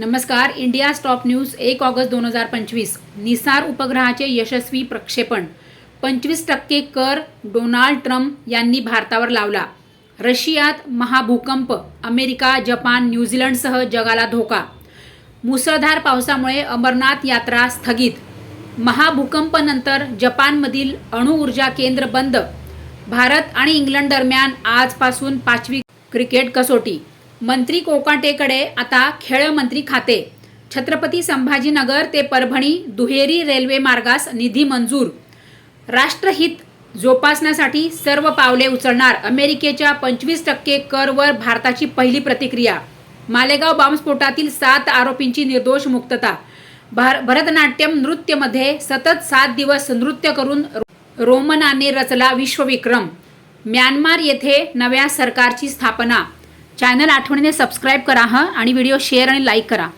नमस्कार India stop news एक August दोन हजार पंचवीस. निसार उपग्रहाचे यशस्वी प्रक्षेपण. पंचवीस टक्के कर डोनाल्ड ट्रम्प यांनी भारतावर लावला. रशियात महाभूकंप अमेरिका जपान न्यूझीलंडसह जगाला धोका. मुसळधार पावसामुळे अमरनाथ यात्रा स्थगित. महाभूकंपनंतर जपानमधील अणुऊर्जा केंद्र बंद. भारत आणि इंग्लंड दरम्यान आजपासून पाचवी क्रिकेट कसोटी. मंत्री कोकाटेकडे आता खेळ मंत्री खाते. छत्रपती संभाजीनगर ते परभणी दुहेरी रेल्वे मार्गास निधी मंजूर. राष्ट्रहित जोपासण्यासाठी सर्व पावले उचलणार. अमेरिकेच्या पंचवीस टक्के करवर भारताची पहिली प्रतिक्रिया. मालेगाव बॉम्बस्फोटातील सात आरोपींची निर्दोष मुक्तता. भार भरतनाट्यम नृत्यमध्ये सतत सात दिवस नृत्य करून रोमनाने रचला विश्वविक्रम. म्यानमार येथे नव्या सरकारची स्थापना. चॅनल आठवणीने सबस्क्राईब करा हं आणि व्हिडिओ शेअर आणि लाईक करा.